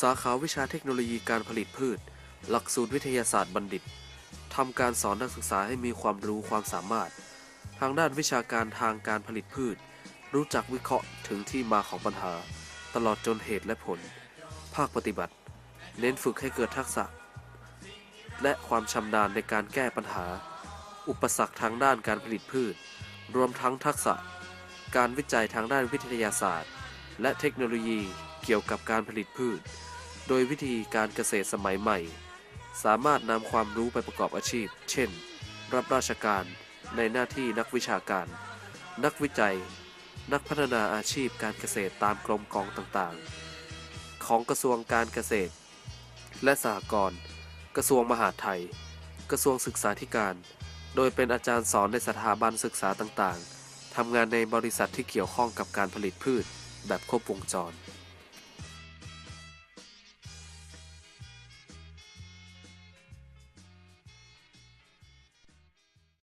สาขาวิชาเทคโนโลยีการผลิตพืช หลักสูตรวิทยาศาสตร์บัณฑิตทำการสอนนักศึกษาให้มีความรู้ความสามารถ ทางด้านวิชาการทางการผลิตพืช รู้จักวิเคราะห์ถึงที่มาของปัญหา ตลอดจนเหตุและผล ภาคปฏิบัติ เน้นฝึกให้เกิดทักษะ และความชำนาญในการแก้ปัญหา อุปสรรคทางด้านการผลิตพืช รวมทั้งทักษะ การวิจัยทางด้านวิทยาศาสตร์ และเทคโนโลยีเกี่ยวกับการผลิตพืช โดยวิธีการเกษตรสมัยใหม่ สามารถนำความรู้ไปประกอบอาชีพ เช่น รับราชการในหน้าที่นักวิชาการ นักวิจัย นักพัฒนาอาชีพการเกษตรตามกรมกองต่างๆ ของกระทรวงการเกษตร และสหกรณ์กระทรวงมหาดไทย กระทรวงศึกษาธิการ โดยเป็นอาจารย์สอนในสถาบันศึกษาต่างๆทำงานในบริษัทที่เกี่ยวข้องกับการผลิตพืชแบบครบวงจร